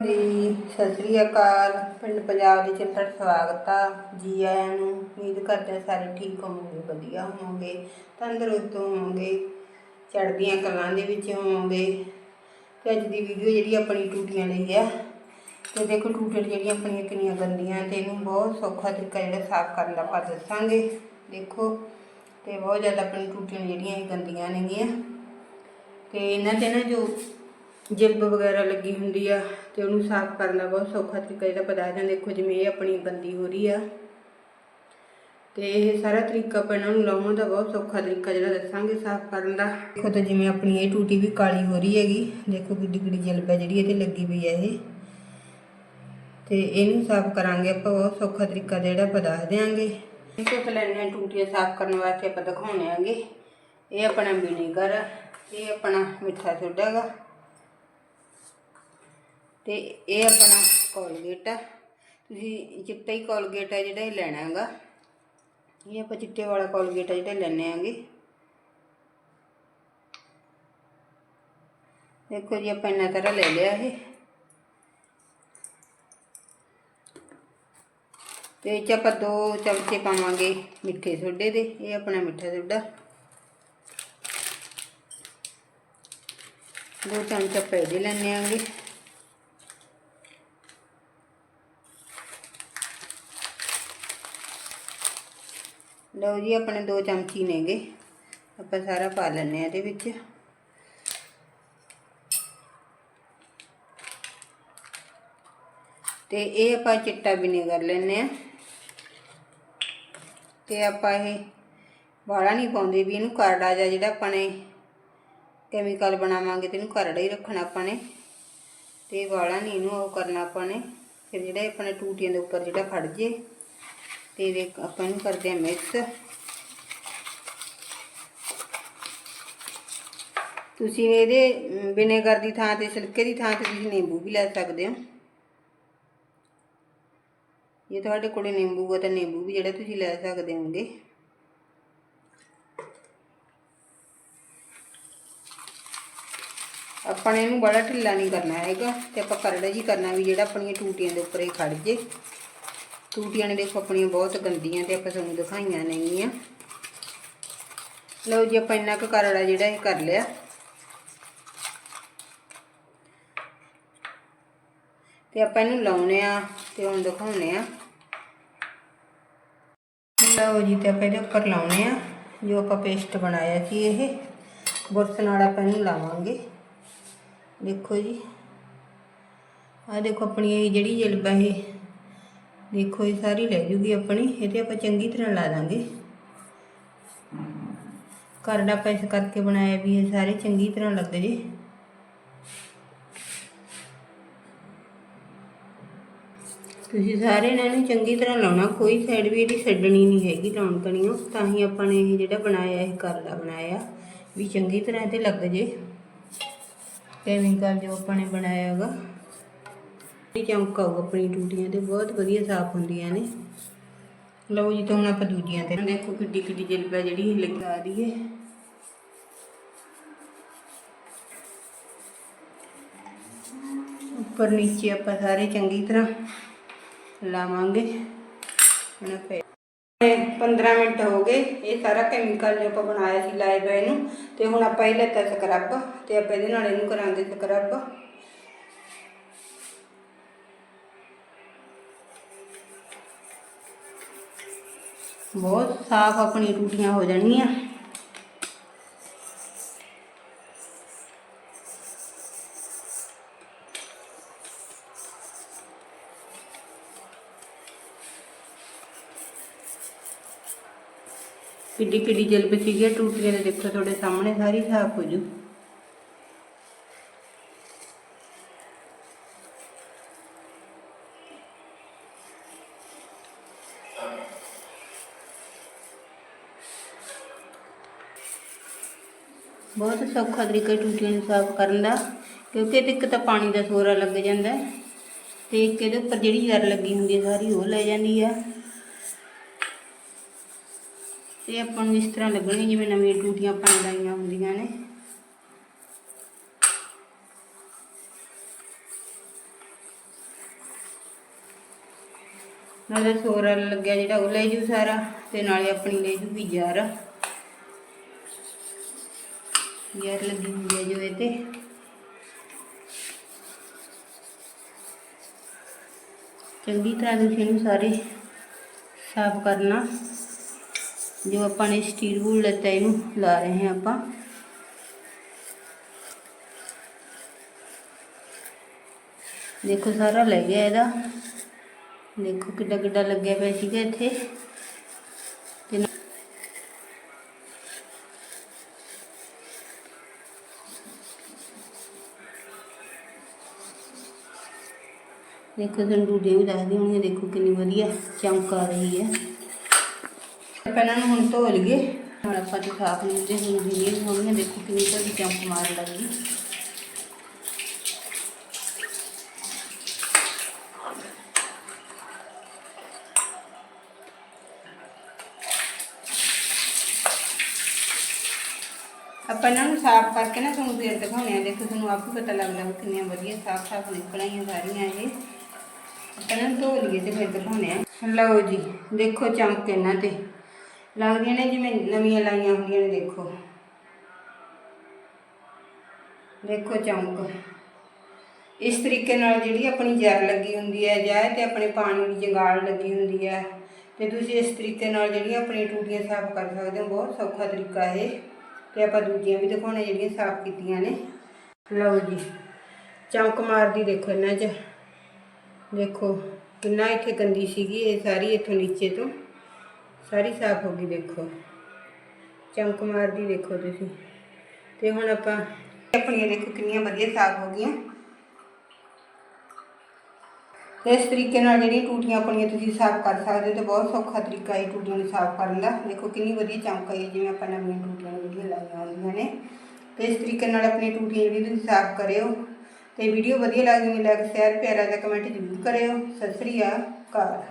ਜੀ, ਸਤਿ ਸ੍ਰੀ ਅਕਾਲ। ਪਿੰਡ ਪੰਜਾਬ ਦੇ ਵਿੱਚ ਤੁਹਾਡਾ ਸਵਾਗਤ ਆ। ਜੀ ਆਇਆਂ ਨੂੰ ਉਮੀਦ ਕਰਦੇ ਹਾਂ ਸਾਰੇ ਠੀਕ ਹੋਵੋਗੇ, ਵਧੀਆ ਹੋਵੋਗੇ, ਤੰਦਰੁਸਤ ਹੋਵੋਗੇ, ਚੜ੍ਹਦੀਆਂ ਕਲਾਂ ਦੇ ਵਿੱਚ ਹੋਵੋਗੇ। ਤੇ ਅੱਜ ਦੀ ਵੀਡੀਓ ਜਿਹੜੀ ਆਪਣੀ ਟੂਟੀਆਂ ਲਈ ਆ। ਤੇ ਦੇਖੋ ਟੂਟੀਆਂ ਜਿਹੜੀਆਂ ਆਪਣੀਆਂ ਕਿੰਨੀਆਂ ਗੰਦੀਆਂ ਤੇ ਇਹਨੂੰ ਬਹੁਤ ਸੌਖਾ ਤਰੀਕਾ ਜਿਹੜਾ ਸਾਫ਼ ਕਰਨ ਦਾ ਆਪਾਂ ਦੱਸਾਂਗੇ। ਦੇਖੋ, ਤੇ ਬਹੁਤ ਜ਼ਿਆਦਾ ਆਪਣੀ ਟੂਟੀਆਂ ਜਿਹੜੀਆਂ ਇਹ ਗੰਦੀਆਂ ਨੇਗੀਆਂ। ਤੇ ਇਹਨਾਂ ਤੇ ਨਾ ਜੋ ਜਿਲਬ ਵਗੈਰਾ ਲੱਗੀ ਹੁੰਦੀ ਆ ਤੇ ਉਹਨੂੰ ਸਾਫ਼ ਕਰਨ ਦਾ ਬਹੁਤ ਸੌਖਾ ਤਰੀਕਾ ਜਿਹੜਾ ਪਤਾ ਜਾਂ ਦੇਖੋ ਜਿਵੇਂ ਇਹ ਆਪਣੀ ਗੰਦੀ ਹੋ ਰਹੀ ਆ। ਤੇ ਇਹ ਸਾਰਾ ਤਰੀਕਾ ਆਪਾਂ ਇਹਨਾਂ ਨੂੰ ਲਾਉਣ ਦਾ ਬਹੁਤ ਸੌਖਾ ਤਰੀਕਾ ਜਿਹੜਾ ਦੱਸਾਂਗੇ ਸਾਫ਼ ਕਰਨ ਦਾ। ਦੇਖੋ ਤਾਂ ਜਿਵੇਂ ਆਪਣੀ ਇਹ ਟੂਟੀ ਵੀ ਕਾਲੀ ਹੋ ਰਹੀ ਹੈਗੀ ਦੇਖੋ ਕਿੱਡੀ ਕਿੱਡੀ ਜਿਲਬ ਹੈ ਜਿਹੜੀ ਇਹਦੇ ਲੱਗੀ ਪਈ ਹੈ ਇਹ। ਤੇ ਇਹਨੂੰ ਸਾਫ਼ ਕਰਾਂਗੇ ਆਪਾਂ ਬਹੁਤ ਸੌਖਾ ਤਰੀਕਾ ਜਿਹੜਾ ਆਪਾਂ ਦੱਸ ਦਿਆਂਗੇ। ਦੇਖੋ ਲੈਣੇ ਟੂਟੀਆਂ ਸਾਫ਼ ਕਰਨ ਵਾਸਤੇ ਆਪਾਂ ਦਿਖਾਉਣੇ ਆਂਗੇ। ਇਹ ਆਪਣਾ ਵਿਨੀਗਰ ਆ, ਇਹ ਆਪਣਾ ਮਿੱਠਾ ਸੋਡਾ ਗਾ ਤੇ ਇਹ ਆਪਣਾ ਕੋਲਗੇਟ ਆ। ਤੁਸੀਂ ਚਿੱਟਾ ਹੀ ਕੋਲਗੇਟ ਆ ਜਿਹੜਾ ਇਹ ਲੈਣਾ ਹੈਗਾ। ਇਹ ਆਪਾਂ ਚਿੱਟੇ ਵਾਲਾ ਕੋਲਗੇਟ ਆ ਜਿਹੜਾ ਲੈਣੇ ਆਂਗੇ। ਦੇਖੋ ਜੀ, ਆਪਾਂ ਇੰਨਾ ਤਰ੍ਹਾਂ ਲੈ ਲਿਆ ਇਹ। ਤੇ ਇਹ 'ਚ ਆਪਾਂ ਦੋ ਚਮਚੇ ਪਾਵਾਂਗੇ ਮਿੱਠੇ ਸੋਡੇ ਦੇ। ਇਹ ਆਪਣਾ ਮਿੱਠਾ ਸੋਡਾ। ਦੋ ਚਮਚੇ ਪੈ ਦੇ ਲੈਣੇ ਆਂਗੇ। ਲਓ ਜੀ, ਆਪਣੇ ਦੋ ਚਮਚੀ ਨੇਗੇ। ਆਪਾਂ ਸਾਰਾ ਪਾ ਲੈਣੇ ਆ ਇਹਦੇ ਵਿੱਚ। ਤੇ ਇਹ ਆਪਾਂ ਚਿੱਟਾ ਵਿਨੇਗਰ ਲੈਣੇ ਆ ਤੇ ਆਪਾਂ ਇਹ ਵਾਲਾ ਨਹੀਂ ਪਾਉਂਦੇ ਵੀ, ਇਹਨੂੰ ਕਰੜਾ ਜਾਂ ਜਿਹੜਾ ਆਪਾਂ ਨੇ ਕੈਮੀਕਲ ਬਣਾਵਾਂਗੇ ਤੇ ਇਹਨੂੰ ਕਰੜਾ ਹੀ ਰੱਖਣਾ ਆਪਾਂ ਨੇ। ਤੇ ਵਾਲਾ ਨਹੀਂ ਇਹਨੂੰ ਉਹ ਕਰਨਾ ਆਪਾਂ ਨੇ। ਫਿਰ ਜਿਹੜਾ ਆਪਣੇ ਟੂਟੀਆਂ ਦੇ ਉੱਪਰ ਜਿਹੜਾ ਫੜ ਜੇ। ਤੇ ਇਹਦੇ ਆਪਾਂ ਇਹਨੂੰ ਕਰਦੇ ਹਾਂ ਮਿਕਸ ਤੁਸੀਂ ਇਹਦੇ ਵਿਨੇਗਰ ਦੀ ਥਾਂ ਤੇ ਸਿਰਕੇ ਦੀ ਥਾਂ ਤੇ ਤੁਸੀਂ ਨਿੰਬੂ ਵੀ ਲੈ ਸਕਦੇ ਹੋ ਜੇ ਤੁਹਾਡੇ ਕੋਲੇ ਨਿੰਬੂ ਹੈ ਤਾਂ ਨਿੰਬੂ ਵੀ ਜਿਹੜਾ ਤੁਸੀਂ ਲੈ ਸਕਦੇ ਹੋਗੇ ਆਪਾਂ ਨੇ ਇਹਨੂੰ ਬੜਾ ਢਿੱਲਾ ਨਹੀਂ ਕਰਨਾ ਹੈਗਾ ਤੇ ਆਪਾਂ ਕਰੜਾ ਜੀ ਕਰਨਾ ਵੀ ਜਿਹੜਾ ਆਪਣੀਆਂ ਟੂਟੀਆਂ ਦੇ ਉੱਪਰ ਹੀ ਖੜ ਜੇ ਟੂਟੀਆਂ ਨੇ ਦੇਖੋ ਆਪਣੀਆਂ ਬਹੁਤ ਗੰਦੀਆਂ ਤੇ ਆਪਾਂ ਤੁਹਾਨੂੰ ਦਿਖਾਈਆਂ ਨੇਗੀਆਂ ਲਓ ਜੀ, ਆਪਾਂ ਇੰਨਾ ਕੁ ਕਰੜਾ ਜਿਹੜਾ ਇਹ ਕਰ ਲਿਆ। ਤੇ ਆਪਾਂ ਇਹਨੂੰ ਲਾਉਨੇ ਆ ਤੇ ਹੁਣ ਦਿਖਾਉਨੇ ਆ। ਲਓ ਜੀ, ਤੇ ਆਪਾਂ ਇਹਦੇ ਉੱਪਰ ਲਾਉਨੇ ਆ, ਜੋ ਆਪਾਂ ਪੇਸਟ ਬਣਾਇਆ ਸੀ ਇਹ। ਬੁਰਸ ਨਾਲ ਆਪਾਂ ਇਹਨੂੰ ਲਾਵਾਂਗੇ। ਦੇਖੋ ਜੀ। ਆ ਦੇਖੋ ਆਪਣੀ ਇਹ ਜਿਹੜੀ ਜਲਬਾ ਇਹ। ਦੇਖੋ ਇਹ ਸਾਰੀ ਲੈ ਜੂਗੀ ਆਪਣੀ ਇਹ ਤੇ ਆਪਾਂ ਚੰਗੀ ਤਰ੍ਹਾਂ ਲਾ ਦਾਂਗੇ। ਕਰੜਾ ਆਪਾਂ ਇਸ ਕਰਕੇ ਬਣਾਇਆ ਵੀ ਇਹ ਸਾਰੇ ਚੰਗੀ ਤਰ੍ਹਾਂ ਲੱਗ ਜੇ। ਤੁਸੀਂ ਸਾਰੇ ਇਹਨਾਂ ਨੂੰ ਚੰਗੀ ਤਰ੍ਹਾਂ ਲਾਉਣਾ, ਕੋਈ ਸਾਈਡ ਵੀ ਇਹਦੀ ਛੱਡਣੀ ਨਹੀਂ ਹੈਗੀ ਲਾਉਣ ਕਣੀਓ ਤਾਂ ਹੀ ਆਪਾਂ ਨੇ ਇਹ ਜਿਹੜਾ ਬਣਾਇਆ, ਇਹ ਕਰੜਾ ਬਣਾਇਆ, ਵੀ ਚੰਗੀ ਤਰ੍ਹਾਂ ਤੇ ਲੱਗ ਜੇ। ਕੈਮੀਕਲ ਜੋ ਆਪਾਂ ਨੇ ਬਣਾਇਆ ਹੈਗਾ। ਚਮਕ ਆਊ ਆਪਣੀ ਟੂਟੀਆਂ ਤੇ ਬਹੁਤ ਵਧੀਆ ਸਾਫ਼ ਹੁੰਦੀਆਂ ਨੇ। ਲਓ ਜੀ, ਤਾਂ ਹੁਣ ਆਪਾਂ ਦੂਜੀਆਂ ਤੇ ਦੇਖੋ ਕਿੱਡੀ ਕਿੱਡੀ ਜਲਬਾ ਜਿਹੜੀ ਲਗਾ। ਰਹੀ ਉੱਪਰ ਨੀਚੇ ਆਪਾਂ ਸਾਰੇ ਚੰਗੀ ਤਰ੍ਹਾਂ ਲਾਵਾਂਗੇ। ਹੁਣ ਆਪਾਂ 15 ਮਿੰਟ ਹੋ ਗਏ। ਇਹ ਸਾਰਾ ਕੈਮੀਕਲ ਜੋ ਆਪਾਂ ਬਣਾਇਆ ਸੀ ਲਾਏ ਹੋਏ ਨੂੰ, ਤੇ ਹੁਣ ਆਪਾਂ ਇਹ ਲੈਤਾ ਸਕਰਬ ਤੇ ਆਪਾਂ ਇਹਦੇ ਨਾਲ ਇਹਨੂੰ ਕਰਾਂਗੇ ਸਕਰਬ ਬਹੁਤ ਸਾਫ਼ ਆਪਣੀ ਟੂਟੀਆਂ ਹੋ ਜਾਣਗੀਆਂ ਕਿੱਡੀ ਕਿੱਡੀ ਜਲਬ ਸੀਗੀ ਟੂਟੀਆਂ ਦੇ ਦੇਖੋ ਤੁਹਾਡੇ ਸਾਹਮਣੇ ਸਾਰੀ ਸਾਫ਼ ਹੋ ਜੂ ਬਹੁਤ ਸੌਖਾ ਤਰੀਕਾ ਹੈ ਟੂਟੀਆਂ ਨੂੰ ਸਾਫ਼ ਕਰਨ ਦਾ, ਕਿਉਂਕਿ ਇਹਦੇ ਇੱਕ ਤਾਂ ਪਾਣੀ ਦਾ ਸੋਰਾ ਲੱਗ ਜਾਂਦਾ ਤੇ ਇੱਕ ਇਹਦੇ ਉੱਪਰ ਜਿਹੜੀ ਜ਼ਰ ਲੱਗੀ ਹੁੰਦੀ ਹੈ ਸਾਰੀ ਉਹ ਲੈ ਜਾਂਦੀ ਆ। ਤੇ ਆਪਾਂ ਨੂੰ ਇਸ ਤਰ੍ਹਾਂ ਲੱਗਣੀ ਜਿਵੇਂ ਨਵੀਆਂ ਟੂਟੀਆਂ ਪਾਣੀ ਲਾਈਆਂ ਹੁੰਦੀਆਂ ਨੇ। ਨਾਲੇ ਸੋਰਾ ਲੱਗਿਆ ਜਿਹੜਾ ਉਹ ਲੈ ਜੂ ਸਾਰਾ ਤੇ ਨਾਲੇ ਆਪਣੀ ਲੈ ਜੂਗੀ ਯਾਰ ਯਾਰ ਲੱਗੀ ਹੁੰਦੀ ਹੈ ਜੋ ਇਹ ਤੇ ਚੰਗੀ ਤਰ੍ਹਾਂ ਤੁਸੀਂ ਇਹਨੂੰ ਸਾਰੇ ਸਾਫ਼ ਕਰਨਾ ਜੋ ਆਪਾਂ ਨੇ ਸਟੀਲ ਵੂਲ ਲੱਤਾ ਇਹਨੂੰ ਲਾ ਰਹੇ ਹਾਂ ਆਪਾਂ ਦੇਖੋ ਸਾਰਾ ਲੈ ਗਿਆ ਇਹਦਾ ਦੇਖੋ ਕਿੱਡਾ ਕਿੱਡਾ ਲੱਗਿਆ ਪਿਆ ਸੀਗਾ ਇੱਥੇ ਦੇਖੋ ਤੁਹਾਨੂੰ ਟੂਟੀਆਂ ਵੀ ਦੱਸਦੀ ਹੋਣਗੀਆਂ ਦੇਖੋ ਕਿੰਨੀ ਵਧੀਆ ਚਮਕ ਆ ਰਹੀ ਹੈ ਪਹਿਲਾਂ ਨੂੰ ਹੁਣ ਧੋ ਲਈਏ। ਹੁਣ ਆਪਾਂ ਤੇ ਸਾਫ਼ ਨਹੀਂ ਹੁੰਦੇ ਹੁਣ ਜਿੰਨੀਆਂ ਵੀ ਹੋਣਗੀਆਂ ਦੇਖੋ ਕਿੰਨੀ ਤੁਹਾਡੀ ਚਮਕ ਮਾਰ ਲੱਗੀ। ਆਪਾਂ ਇਹਨਾਂ ਨੂੰ ਸਾਫ਼ ਕਰਕੇ ਨਾ ਤੁਹਾਨੂੰ ਫੇਰ ਦਿਖਾਉਣੇ ਆ ਦੇਖੋ ਤੁਹਾਨੂੰ ਆਪ ਹੀ ਪਤਾ ਲੱਗਦਾ ਕਿੰਨੀਆਂ ਵਧੀਆ ਸਾਫ਼ ਸਾਫ਼ ਨਿਕਲੀਆਂ ਸਾਰੀਆਂ ਇਹ। ਆਪਾਂ ਇਹਨਾਂ ਨੂੰ ਧੋ ਲਈਏ ਤੇ ਫਿਰ ਦਿਖਾਉਣੇ ਆ ਲਓ ਜੀ, ਦੇਖੋ ਚਮਕ ਇਹਨਾਂ ਤੇ। ਲੱਗਦੀਆਂ ਨੇ ਜਿਵੇਂ ਨਵੀਆਂ ਲਾਈਆਂ ਹੁੰਦੀਆਂ ਨੇ, ਦੇਖੋ। ਦੇਖੋ ਚਮਕ। ਇਸ ਤਰੀਕੇ ਨਾਲ ਜਿਹੜੀ ਆਪਣੀ ਜਰ ਲੱਗੀ ਹੁੰਦੀ ਹੈ ਜਾਂ ਤੇ ਆਪਣੇ ਪਾਣੀ ਦੀ ਜੰਗਾਲ ਲੱਗੀ ਹੁੰਦੀ ਹੈ। ਤੇ ਤੁਸੀਂ ਇਸ ਤਰੀਕੇ ਨਾਲ ਜਿਹੜੀਆਂ ਆਪਣੀ ਟੂਟੀਆਂ ਸਾਫ਼ ਕਰ ਸਕਦੇ ਹੋ, ਬਹੁਤ ਸੌਖਾ ਤਰੀਕਾ ਇਹ। ਤੇ ਆਪਾਂ ਦੂਜੀਆਂ ਵੀ ਦਿਖਾਉਣੇ ਜਿਹੜੀਆਂ ਸਾਫ਼ ਕੀਤੀਆਂ ਨੇ। ਲਓ ਜੀ, ਚਮਕ ਮਾਰਦੀ ਦੇਖੋ ਇਹਨਾਂ 'ਚ। ਦੇਖੋ ਕਿੰਨਾ ਇੱਥੇ ਗੰਦੀ ਸੀਗੀ ਇਹ ਸਾਰੀ ਇੱਥੋਂ ਨੀਚੇ ਤੋਂ ਸਾਰੀ ਸਾਫ਼ ਹੋ ਗਈ ਦੇਖੋ ਚਮਕ ਮਾਰਦੀ ਦੇਖੋ ਤੁਸੀਂ ਤੇ ਹੁਣ ਆਪਾਂ ਆਪਣੀਆਂ ਦੇਖੋ ਕਿੰਨੀਆਂ ਵਧੀਆ ਸਾਫ਼ ਹੋ ਗਈਆਂ ਤੇ ਇਸ ਤਰੀਕੇ ਨਾਲ ਜਿਹੜੀਆਂ ਟੂਟੀਆਂ ਆਪਣੀਆਂ ਤੁਸੀਂ ਸਾਫ਼ ਕਰ ਸਕਦੇ ਹੋ ਤੇ ਬਹੁਤ ਸੌਖਾ ਤਰੀਕਾ ਹੈ ਟੂਟੀਆਂ ਨੂੰ ਸਾਫ਼ ਕਰਨ ਦਾ ਦੇਖੋ ਕਿੰਨੀ ਵਧੀਆ ਚਮਕ ਆਈ ਹੈ ਜਿਵੇਂ ਆਪਾਂ ਨਵੀਆਂ ਟੂਟੀਆਂ ਜਿਹੜੀਆਂ ਲਾਈਆਂ ਹੁੰਦੀਆਂ ਨੇ ਤੇ ਇਸ ਤਰੀਕੇ ਨਾਲ ਆਪਣੀ ਟੂਟੀਆਂ ਜਿਹੜੀ ਤੁਸੀਂ ਸਾਫ਼ ਕਰਿਓ ਤੇ ਵੀਡੀਓ ਵਧੀਆ ਲੱਗਦੀ ਹੈ ਲਾਈਕ ਸ਼ੇਅਰ ਪਿਆਰਾ ਜਿਹਾ ਕਮੈਂਟ ਜ਼ਰੂਰ ਕਰਿਓ। ਸਤਿ ਸ੍ਰੀ ਅਕਾਲ।